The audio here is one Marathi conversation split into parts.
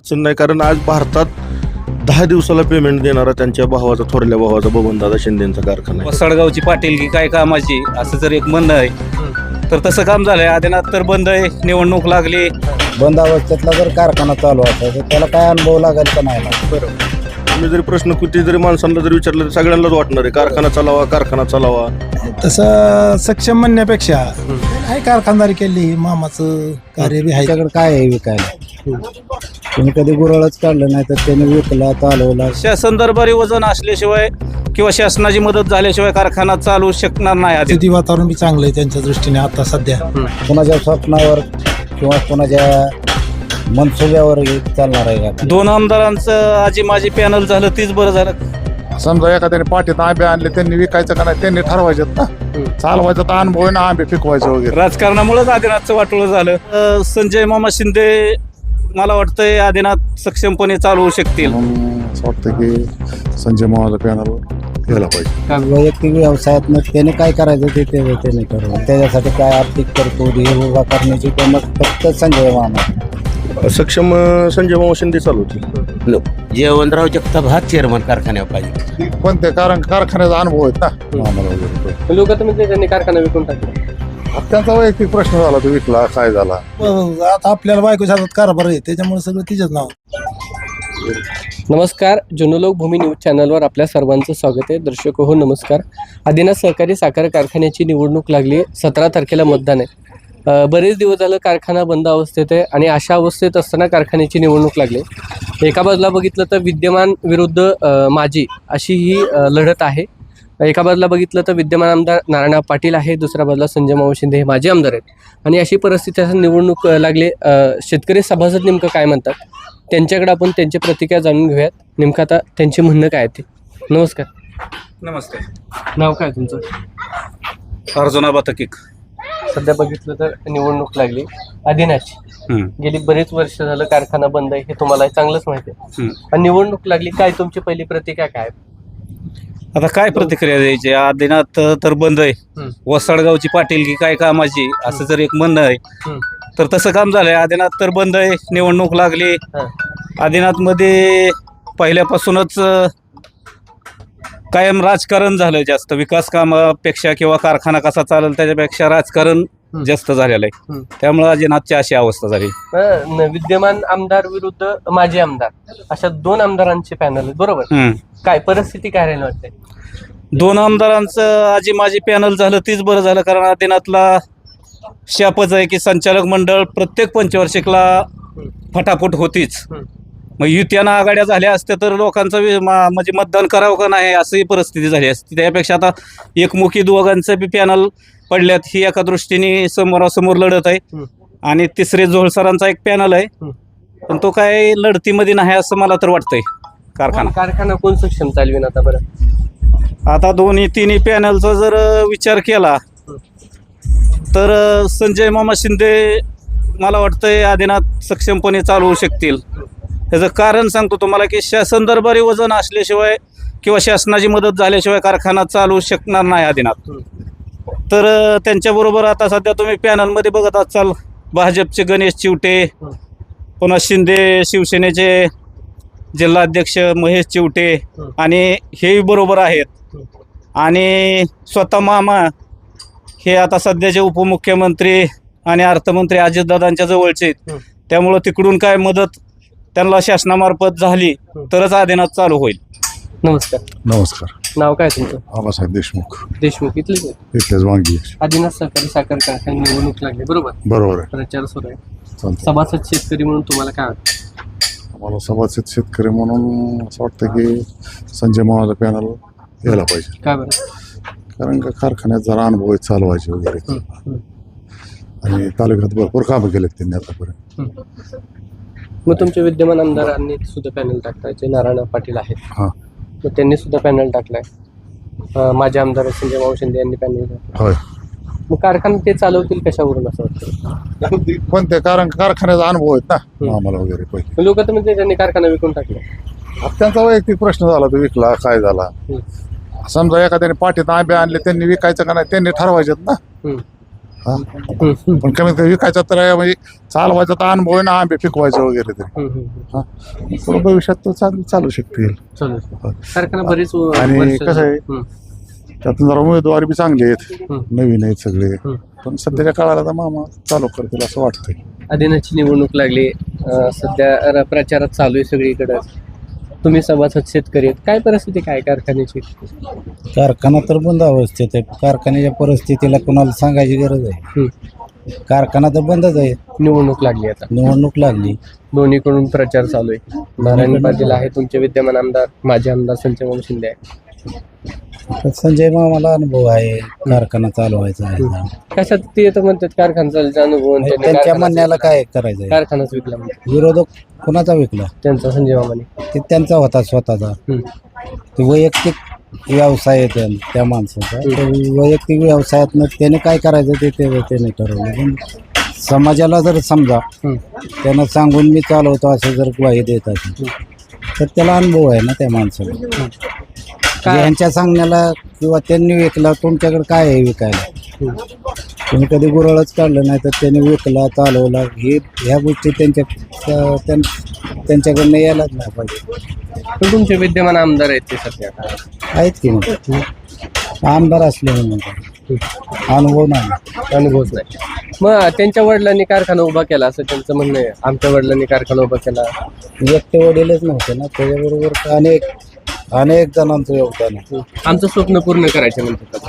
अडचण नाही कारण आज भारतात दहा दिवसाला पेमेंट देणारा त्यांच्या भावाचा थोरल्या भावाचा बबनदादा शिंदेचा कारखाना आहे. वसळगावची पाटील की काय कामाची असं जर एक म्हणणं आहे तर तसं काम झालंय. आदिनाथ तर बंद आहे निवडणूक लागली. बंद अवस्थेतला जर कारखाना चालू असेल तर त्याला काय अनुभव लागेल का नाही? लागेल? तुम्ही जरी प्रश्न किती जरी माणसांना जरी विचारलं तर सगळ्यांनाच वाटणार आहे कारखाना चालावा कारखाना चालावा. तसं सक्षम म्हणण्यापेक्षा काय कारखानदारी केली मामाचं कार्य बी आहे. त्याच्याकडे काय आहे विकायला? तुम्ही कधी गुरळच काढलं नाही तर त्याने विकला चालवला. शासन दरबारी वजन असल्याशिवाय किंवा शासनाची मदत झाल्याशिवाय कारखाना चालू शकणार नाही आधी. स्थिती वातावरण बी चांगलं आहे त्यांच्या दृष्टीने आता सध्या. कोणाच्या स्वप्नावर किंवा कोणाच्या मनसुब्यावर हे चालणार आहे का दोन आमदारांचं आजी माझी पॅनल झालं तीच बरं झालं. समजा एखाद्याने पाठीत आंबे आणले त्यांनी विकायचं का नाही? त्यांनी ठरवायचं ना. चालवायचं तर अनुभव आहे ना आंबे पिकवायचे वगैरे. राजकारणामुळेच आदिनाथचं वाटोळं झालं. अं, संजय मामा शिंदे मला वाटतंय आदिनाथ सक्षमपणे चालवू शकतील. म्हणून असं वाटतं की संजय मामाचा पॅनल घ्यायला पाहिजे. वैयक्तिक व्यवसायात त्याने काय करायचं ते ते त्याने ठरवलं त्याच्यासाठी काय आर्थिक तरतूद हे उभा करण्याची किंमत फक्त संजय मामा. सक्षम अं, संजय मामा शिंदे चालवतील जयवंतराव जगताप हा चेअरमन कारखान्यावर पाहिजे. पण ते कारण कारखान्याचा अनुभव आहेत ना? आम्हाला वगैरे. लोक तर म्हणजे त्यांनी कारखाना विकून टाकला. त्यांचा वैयक्तिक प्रश्न झाला तो विकला काय झाला? पण आता आपल्याला बायकोच्या हातात कारभार आहे त्याच्यामुळे सगळं तिचंच नाव नमस्कार जनलोक भूमी न्यूज चॅनलवर आपल्या सर्वांचं स्वागत आहे. दर्शक हो नमस्कार. आदिनाथ सहकारी साखर कारखान्याची निवडणूक लागली सतरा तारखेला मतदान आहे. अ, बरेच दिवस झालं कारखाना बंद अवस्थेत आहे आणि अशा अवस्थेत असताना कारखान्याची निवडणूक लागली एका बाजूला बघितलं तर विद्यमान विरुद्ध अ, माजी अशी ही अ, लढत आहे. एका बाजूला बघितलं तर विद्यमान आमदार नारायण पाटील आहे दुसऱ्या बाजूला संजय मावळ शिंदे हे माजी आमदार आहेत. आणि अशी परिस्थिती असं निवडणूक लागली शेतकरी सभासद नेमकं काय म्हणतात? त्यांच्याकडे आपण त्यांची प्रतिक्रिया जाणून घेऊयात. नेमकं आता त्यांचे म्हणणं काय आहे ते? नमस्कार. नमस्ते. नाव काय तुमचं? अर्जुना बातकिक. सध्या बघितलं तर निवडणूक लागली. आदिनाथची गेली बरेच वर्ष झालं कारखाना बंद आहे हे तुम्हाला चांगलंच माहिती आहे. आणि निवडणूक लागली काय तुमची पहिली प्रतिक्रिया काय? आता काय प्रतिक्रिया द्यायची आदिनाथ तर बंद आहे हम्म. वसळगावची पाटील की काय कामाची असं जर एक म्हणणं आहे हम्म. तर तसं काम झालंय आदिनाथ तर बंद आहे निवडणूक लागली हां. आदिनाथमध्ये पहिल्यापासूनच अं, कायम राजकारण झालं जास्त विकास कामापेक्षा किंवा कारखाना कसा चालेल त्याच्यापेक्षा राजकारण. जास्त झालेलं आहे. त्यामुळे आदिनाथची अशी अवस्था झाली. अं, विद्यमान आमदार विरुद्ध माजी आमदार अशा दोन आमदारांचे पॅनल आहे बरोबर? हम्म. काय परिस्थिती काय राहील वाटते दोन आमदारांचं आजी माझी पॅनल झालं तीच बरं झालं कारण आदिनाथला शापच आहे की संचालक मंडळ प्रत्येक पंचवार्षिकला फटाफट होतीच. मग युत्यानं आघाड्या झाल्या असत्या तर लोकांचं वि- मा- म्हणजे मतदान करावं का नाही असंही परिस्थिती झाली असती. त्यापेक्षा आता एकमुखी दोघांचं बी पॅनल पडल्यात ही एका दृष्टीने समोरासमोर लढत आहे. आणि तिसरे जोळसरांचा एक पॅनल आहे. पण तो काय लढतीमध्ये नाही असं मला तर वाटतंय कारखाना. कारखाना कोण सक्षम चालवेन आता बरं? आता दोन्ही तिन्ही पॅनलचा जर विचार केला तर संजय मामा शिंदे मला वाटतंय आदिनाथ सक्षमपणे चालवू शकतील. त्याचं कारण सांगतो तुम्हाला की शासन दरबारी वजन असल्याशिवाय किंवा शासनाची मदत झाल्याशिवाय कारखाना चालू शकणार नाही आदिनाथ. तर त्यांच्याबरोबर आता सध्या तुम्ही पॅनलमध्ये बघत असाल. भाजपचे गणेश चिवटे पुन्हा शिंदे शिवसेनेचे जिल्हाध्यक्ष महेश चिवटे आणि हेही बरोबर आहेत. आणि स्वतः मामा हे आता सध्याचे उपमुख्यमंत्री आणि अर्थमंत्री अजितदादांच्या जवळचे आहेत. त्यामुळं तिकडून काय मदत त्यांना शासनामार्फत झाली तरच आदिनाथ चालू होईल. नमस्कार. नमस्कार. नाव काय तुमचं? आबासाहेब देशमुख. देशमुख इथलेच आहे इथलेच वांगी आदिनाथ सहकारी साखर कारखाना निवडणूक लागली बरोबर? बरोबर आहे. प्रचार सुरू आहे. चालतं सभासद शेतकरी म्हणून तुम्हाला काय वाटतं? आम्हाला सभासद शेतकरी म्हणून असं वाटतं की संजय मामाचा पॅनल घ्यायला पाहिजे. काय बरं? कारण का कारखान्यात जरा अनुभव आहे चालवायचे वगैरे. आणि तालुक्यात भरपूर कामं केलेत त्यांनी आतापर्यंत. मग तुमच्या विद्यमान आमदारांनी सुद्धा पॅनल टाकलाय जे नारायण पाटील आहेत. हां. मग त्यांनी सुद्धा पॅनल टाकलाय. माझे आमदार संजय माऊ शिंदे यांनी पॅनल टाकलं होय. मग कारखाना ते चालवतील कशावरून असं वाटतं? पण ते कारण कारखान्याचा अनुभव आहेत ना आम्हाला वगैरे पहिले लोक तर म्हणजे त्यांनी कारखाना विकून टाकला आता त्यांचा वैयक्तिक प्रश्न झाला तो विकला काय झाला? समजा एखाद्याने पाठीत आंबे आणले त्यांनी विकायचं का नाही त्यांनी ठरवायचे ना. हम्म. हा? पण कमीत कमी विकायचा तर म्हणजे चालवायचा तर अनुभव आहे ना आंबे पिकवायचे वगैरे तरी. हा? भविष्यात तो चालू चालू शकतील. कारखाना बरीच व- आणि वर्ष- कसं आहे? हम्म, त्यातून जरा उमेदवार बी चांगले आहेत. हम्म. नवीन आहेत सगळे. हम्म. पण सध्याच्या काळाला तर मामा चालू करतील असं वाटतंय. अधीनाची निवडणूक लागली. अं, सध्या र- प्रचारात चालू आहे सगळीकडे. तुम्ही सभासद शेतकरी आहेत. काय परिस्थिती काय कारखान्याची? कारखाना तर बंद अवस्थेत आहे. कारखान्याच्या परिस्थितीला कोणाला सांगायची गरज आहे. कारखाना तर बंदच आहे. निवडणूक लागली आता. निवडणूक लागली. दोन्हीकडून प्रचार चालू आहे. नारायण पाटील आहे तुमचे विद्यमान आमदार माजी आमदार संजय शिंदे आहे तर संजय मामाला अनुभव आहे कारखाना चालवायचा आहे कशात ते तर म्हणतात कारखाना अनुभव आणि त्यांनी त्यांच्या कारखानाच म्हणण्याला. काय करायचं आहे कारखानाच विकला म्हणतात. विरोधक कुणाचा विकला? त्यांचा संजय मामाने. ते त्यांचा होता स्वतःचा. हम्म. ते वैयक्तिक व्यवसाय आहे त्या त्या माणसाचा. तर वैयक्तिक व्यवसायातनं त्याने काय करायचं ते ते- त्याने ठरवलं. पण समाजाला जर समजा हम्म. त्यानं सांगून मी चालवतो असं जर ग्वाही देत असेल तर त्याला अनुभव आहे ना त्या माणसाला. काय यांच्या सांगण्याला किंवा त्यांनी विकला तुमच्याकडे काय आहे विकायला? तुम्ही कधी गुरळच काढलं नाही तर त्यांनी विकला चालवला. हे ह्या गोष्टी त्यांच्या त्या- त्यां- त्यांच्याकडनं यायलाच नाही पाहिजे. पण तुमचे विद्यमान आमदार आहेत ते सध्या. आहेत की मग? आमदार असले म्हणून. अनुभव नाही. अनुभवच नाही. मग त्यांच्या वडिलांनी कारखाना उभा केला असं त्यांचं म्हणणं आहे. आमच्या वडिलांनी कारखाना उभा केला. एकटे वडीलच नव्हते ना त्याच्याबरोबर अनेक अनेक जणांचं योगदान आहे. आमचं स्वप्न पूर्ण करायचे म्हणतात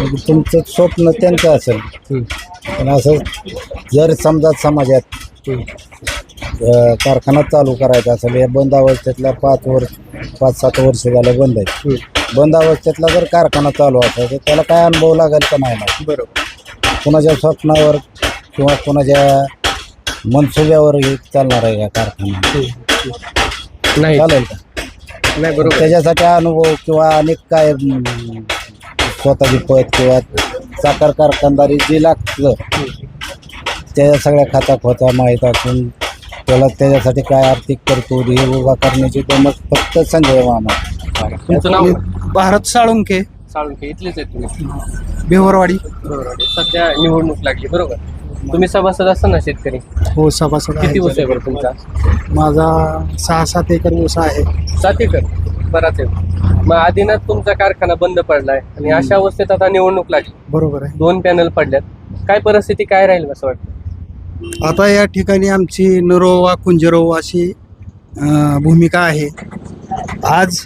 म्हणजे तुमचं स्वप्न त्यांचं असेल. हम्म. पण असं जर समजा समाजात हम्म. अं, कारखाना चालू करायचा असेल या बंद अवस्थेतल्या पाच वर्ष पाच सात वर्ष झालं बंद आहे. हम्म. बंद अवस्थेतला जर कारखाना चालू असेल तर त्याला काय अनुभव लागेल का नाही? बरोबर. कुणाच्या स्वप्नावर किंवा कुणाच्या मनसुब्यावर हे चालणार आहे का कारखाना? नाही. चालेल का? नाही बरोबर. त्याच्यासाठी अनुभव किंवा अनेक काय अं, स्वतःची पद किंवा साखर कारखानदारी जे लागतं त्याच्या सगळ्या खाता खोता माहीत असून त्याला त्याच्यासाठी काय आर्थिक तरतूद हे उभा करण्याची मग फक्त संजय मामा. तुमचं नाव? भारत साळुंके. साळुंके इथलेच आहेत तुम्ही. भिवरवाडी बरोबर सध्या निवडणूक लागली बरोबर. तुम्ही सभासद असता ना शेतकरी. हो सभासद किती ऊस आहे बरं तुमचा? माझा सहा सात एकर ऊस आहे. सात एकर? बराच आहे. मग आधीनाथ तुमचा कारखाना बंद पडलाय आणि अशा अवस्थेत आता निवडणूक लागली. बरोबर आहे. दोन पॅनल पडल्यात. काय परिस्थिती काय राहील असं वाटतं? आता या ठिकाणी आमची नरोवा कुंजरो अशी अं, भूमिका आहे. आज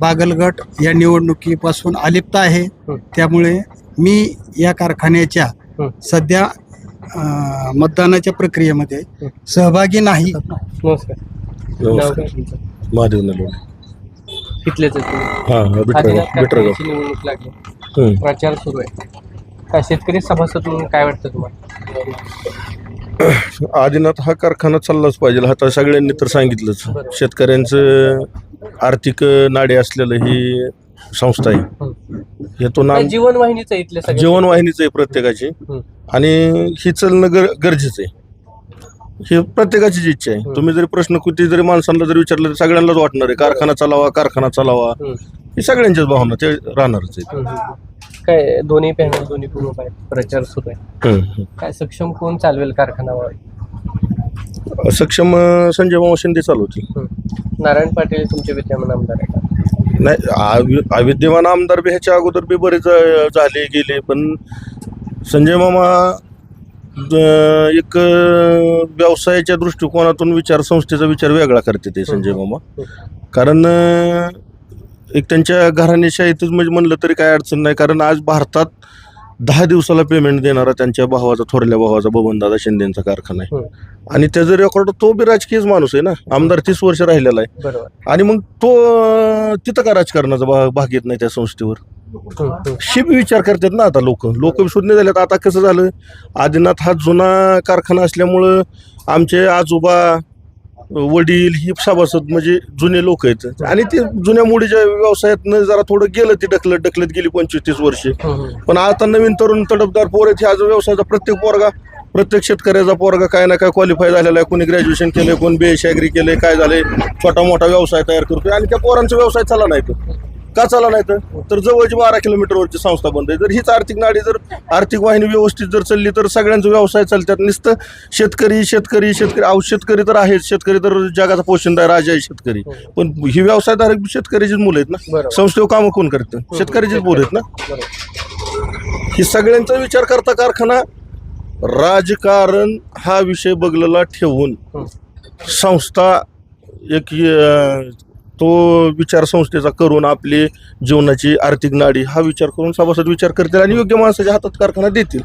बागलगट या निवडणुकीपासून अलिप्त आहे. हं. त्यामुळे मी या कारखान्याच्या हं. सध्या अं, मतदानाच्या प्रक्रियेमध्ये. सहभागी नाही. नमस्कार. नाव काय तुमचं? महादेव नलवडे इथलेच आहेत तुम्ही? हा हा बिटर आदिनाथ बिटरगाव कारखान्याची निवडणूक लागली. हम्म. प्रचार सुरू आहे. काय शेतकरी सभासद म्हणून काय वाटतं तुम्हाला? आदिनाथ हा कारखाना चाललाच पाहिजे. आता सगळ्यांनी तर सांगितलंच. शेतकऱ्यांचं आर्थिक नाडे असलेलं ही संस्था आहे. हं. यातून आम- जीवनवाहिनीचं आहे इथल्या सगळ्या जीवनवाहिनीच आहे प्रत्येकाची. आणि ही चालणं गर गरजेचं आहे. हे प्रत्येकाचीच इच्छा आहे. तुम्ही जरी प्रश्न किती जरी माणसांना जरी विचारलं तर सगळ्यांनाच वाटणार आहे. कारखाना चालावा कारखाना चालावा. हं. सगळ्यांच्याच भावना ते राहणारच आहेत हं, हं. काय दोन्ही पॅनल दोन्ही ग्रुप आहेत प्रचार सुरू आहे. काय सक्षम कोण चालवेल कारखाना वाई सक्षम अं, संजय मामा शिंदे चालवतील नारायण पाटील तुमचे विद्यमान आमदार आहे का नाही अविद्यमान आमदार बी ह्याच्या अगोदर बी बरेच अं, झाले गेले पण संजय मामा एक व्यवसायाच्या दृष्टिकोनातून विचार संस्थेचा विचार वेगळा करते ते संजय मामा. कारण एक त्यांच्या घराणेशाहीतच म्हणजे म्हणलं तरी काय अडचण नाही. कारण आज भारतात दहा दिवसाला पेमेंट देणारा त्यांच्या भावाचा थोरल्या भावाचा बबनदादा शिंदेचा कारखाना आहे. आणि त्याचं रेकॉर्ड तो बी राजकीयच माणूस आहे ना. आमदार तीस वर्ष राहिलेला आहे. आणि मग तो तिथं का राजकारणाचा भाग भाग येत नाही त्या संस्थेवर? शिप विचार करतात ना आता लोक. लोक शून्य झालेत. आता कसं झालं? आदिनाथ हा जुना कारखाना असल्यामुळं आमचे आजोबा वडील ही सभासद म्हणजे जुने लोक आहेत. आणि ते जुन्या मुडीच्या व्यवसायातनं जरा थोडं गेलं ते ढकलत ढकलत गेली पंचवीस तीस वर्षे. पण आता नवीन तरुण तडफदार पोर आहेत ह्या व्यवसायाचा प्रत्येक पोरगा प्रत्येक शेतकऱ्याचा पोरगा काय ना काय क्वालिफाय झालेला आहे. कोणी ग्रॅज्युएशन केलंय कोणी बेश ॲग्री केलंय काय झालंय? छोटा मोठा व्यवसाय तयार करतोय. आणि त्या पोरांचा व्यवसाय चालला नाही तो. का चाला नाही तर? तर जवळची बारा किलोमीटरवरची संस्था बंद आहे. जर हीच आर्थिक नाडी जर आर्थिक वाहिनी व्यवस्थित जर चालली तर सगळ्यांचा व्यवसाय चालतात. नुसतं शेतकरी शेतकरी शेतकरी अहो शेतकरी तर आहेत. शेतकरी तर जगाचा पोषणदार राजा आहे शेतकरी. पण ही व्यवसायधारक शेतकरीचीच मुलं आहेत ना. संस्थेवर कामं कोण करतं? शेतकऱ्याचीच मुलं आहेत ना? ही सगळ्यांचा विचार करता कारखाना राजकारण हा विषय बगलेला ठेवून हं. संस्था एक तो विचार संस्थेचा करून आपली जीवनाची आर्थिक नाडी हा विचार करून सभासद विचार करतील आणि योग्य माणसाच्या हातात कारखाना देतील.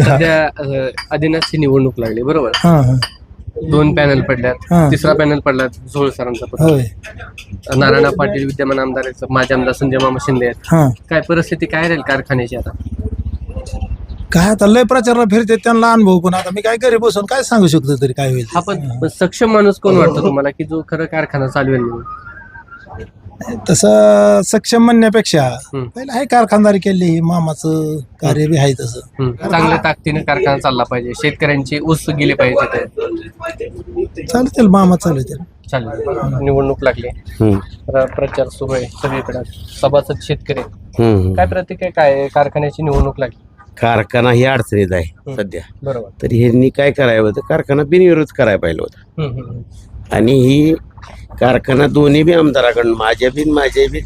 सध्या अ, आदिनाथची निवडणूक लागली बरोबर? हां हां. दोन पॅनल पडल्यात. हां. तिसरा पॅनल पडला झोळ सरांचा पण. होय. नारायण पाटील विद्यमान आमदार आहेत. माझे आमदार संजय मामा शिंदे आहेत. हां. काय परिस्थिती काय राहील कारखान्याची आता? काय आता लय प्रचारला फिरते त्यांना अनुभव पण आता मी काय घरी बसून काय सांगू शकतो तरी काय होईल हा पण पण सक्षम माणूस कोण वाटतो तुम्हाला की जो खरं कारखाना चालवेल म्हणून? तसं सक्षम म्हणण्यापेक्षा हं. पहिलं आहे कारखानदारी केली ही मामाचं कार्य बी आहे तसं हम्म. चांगल्या ताकदीने कारखाना चालला पाहिजे शेतकऱ्यांची ऊस गेली पाहिजे चालतील मामा चालतील चालेल निवडणूक लागली हम्म. प्र- प्रचार सुरू आहे सगळीकडे सभासद शेतकरी हम्म. काय प्रतिक्रिया काय आहे? कारखान्याची निवडणूक लागली कारखाना ही अडचणीत आहे. सध्या. बरोबर. तर ह्यांनी काय करायला होतं? कारखाना बिनविरोध करायला पाहिजे होता. हम्म, हम्म, आणि ही कारखाना दोन्ही बी आमदाराकडून माझ्या बी माझ्या बी.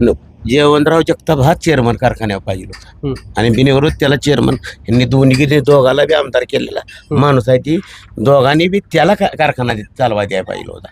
न- जयवंतराव जगताप हा चेअरमन कारखान्यावर पाहिजे होता. हम्म. आणि बिनविरोध त्याला चेअरमन यांनी दोन्ही दोघाला बी आमदार केलेला. माणूस आहे ती दोघांनी बी त्याला का- कारखाना चालवा द्यायला पाहिजे होता.